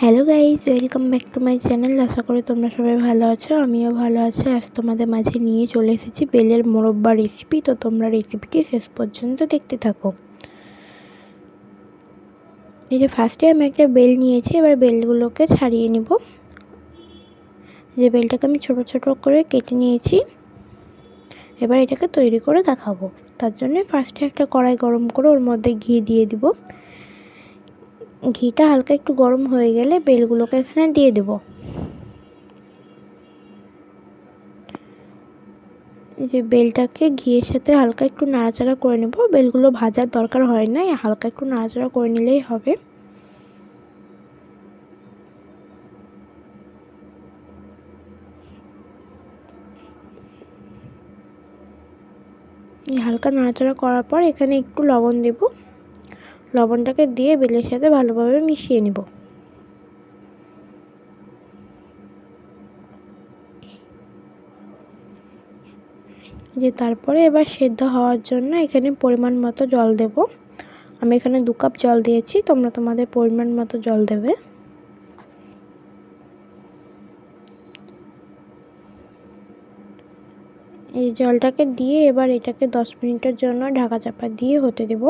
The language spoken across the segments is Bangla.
Hello guys welcome back to my channel আশা করি তোমরা সবাই ভালো আছো, আমিও ভালো আছি। আজ তোমাদের মাঝে নিয়ে চলে এসেছি বেলের মোরব্বা রেসিপি তো তোমরা রেসিপিটি শেষ পর্যন্ত দেখতে থাকো। এই যে ফার্স্টে আমি একটা বেল নিয়েছি, এবার বেলগুলোকে ছাড়িয়ে নিব। যে বেলটাকে আমি ছোট ছোট করে কেটে নিয়েছি, এবার এটাকে তৈরি করে দেখাবো। তার জন্য ফার্স্টে একটা কড়াই গরম করে ওর মধ্যে ঘি দিয়ে দিব। ঘিটা হালকা একটু গরম হয়ে গেলে বেলগুলোকে এখানে দিয়ে দেব। যে বেলটাকে ঘিয়ের সাথে হালকা একটু নাড়াচাড়া করে নেব। বেলগুলো ভাজার দরকার হয় না হালকা একটু নাড়াচাড়া করে নিলেই হবে। হালকা নাড়াচাড়া করার পর এখানে একটু লবণ দেব। লবণটাকে দিয়ে বেলের সাথে ভালোভাবে মিশিয়ে নেব। যে তারপরে এবার সেদ্ধ হওয়ার জন্য এখানে পরিমাণ মতো জল দেব। আমি এখানে দু কাপ জল দিয়েছি, তোমরা তোমাদের পরিমাণ মতো জল দেবে। এই জলটাকে দিয়ে এবার এটাকে দশ মিনিটের জন্য ঢাকা চাপা দিয়ে হতে দেব।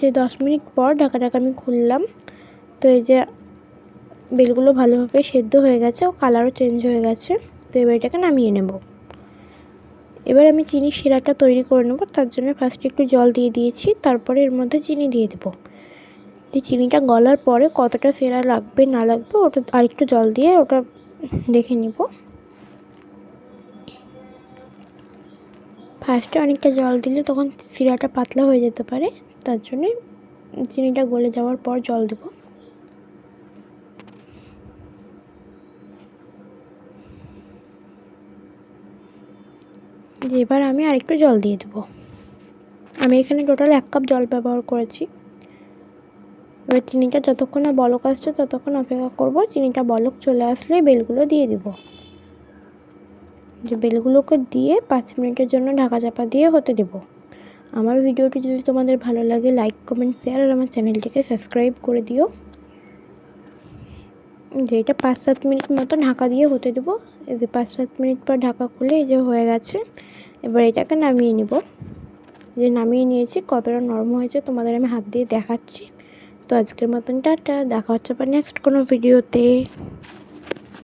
যে দশ মিনিট পর ঢাকাটাকে আমি খুললাম। তো এই যে বেলগুলো ভালোভাবে সেদ্ধ হয়ে গেছে, ও কালারও চেঞ্জ হয়ে গেছে। তো এবার এটাকে নামিয়ে নেব। এবার আমি চিনি শিরাটা তৈরি করে নেব, তার জন্য ফার্স্টে একটু জল দিয়ে দিয়েছি, তারপরে এর মধ্যে চিনি দিয়ে দেব। দিয়ে চিনিটা গলার পরে কতটা সেরা লাগবে না লাগবে, ওটা আরেকটু জল দিয়ে ওটা দেখে নিব। ফার্স্টে অনেকটা জল দিলে তখন শিরাটা পাতলা হয়ে যেতে পারে, তার জন্যে চিনিটা গলে যাওয়ার পর জল দেব। এবার আমি আরেকটু জল দিয়ে দেব। আমি এখানে টোটাল এক কাপ জল ব্যবহার করেছি। এবার চিনিটা যতক্ষণ না বলক আসছে ততক্ষণ অপেক্ষা করব, চিনিটা বলক চলে আসলে বেলগুলো দিয়ে দেব। যে বেলগুলোকে দিয়ে পাঁচ মিনিটের জন্য ঢাকা চাপা দিয়ে হতে দেব। আমার ভিডিওটি যদি তোমাদের ভালো লাগে লাইক কমেন্ট শেয়ার আর আমার চ্যানেলটিকে সাবস্ক্রাইব করে দিও। যে এটা পাঁচ সাত মিনিট মতো ঢাকা দিয়ে হতে দেবো। এই যে পাঁচ সাত মিনিট পর ঢাকা খুলে এই যে হয়ে গেছে, এবার এটাকে নামিয়ে নিব। যে নামিয়ে নিয়েছি, কতটা নরম হয়েছে তোমাদের আমি হাত দিয়ে দেখাচ্ছি। তো আজকের মতন টাটা, দেখা হচ্ছে আবার নেক্সট কোনো ভিডিওতে